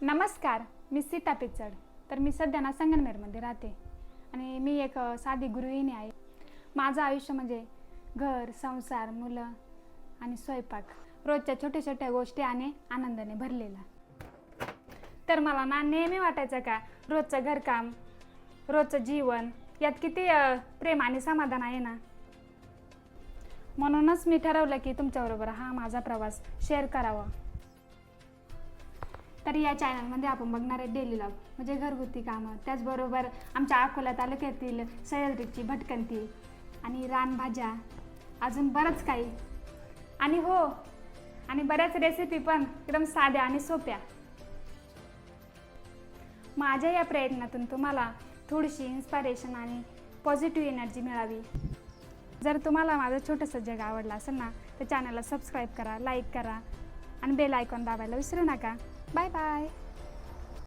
नमस्कार मी सीता पिचड. तर मी सध्या ना संगमनेरमध्ये राहते. आणि मी एक साधी गृहिणी आहे. माझं आयुष्य म्हणजे घर संसार मुलं आणि स्वयंपाक. रोजच्या छोट्या छोट्या गोष्टी आणि आनंदाने भरलेला. तर मला ना नेहमी वाटायचं का रोजचं घरकाम रोजचं जीवन यात किती प्रेम आणि समाधान आहे ना? म्हणूनच मी ठरवलं की तुमच्याबरोबर हा माझा प्रवास शेअर करावा. तर या चॅनलमध्ये आपण बघणार आहे डेली लॉग म्हणजे घरगुती कामं. त्याचबरोबर आमच्या अकोला तालुक्यातील सह्याद्रीची भटकंती आणि रानभाज्या. अजून बरंच काही. आणि हो आणि बऱ्याच रेसिपी पण एकदम साध्या आणि सोप्या. माझ्या या प्रयत्नातून तुम्हाला थोडीशी इन्स्पायरेशन आणि पॉझिटिव्ह एनर्जी मिळावी. जर तुम्हाला माझं छोटंसं जग आवडलं असेल ना तर चॅनलला सबस्क्राईब करा लाईक करा आणि बेल आयकॉन दाबायला विसरू नका. Bye bye.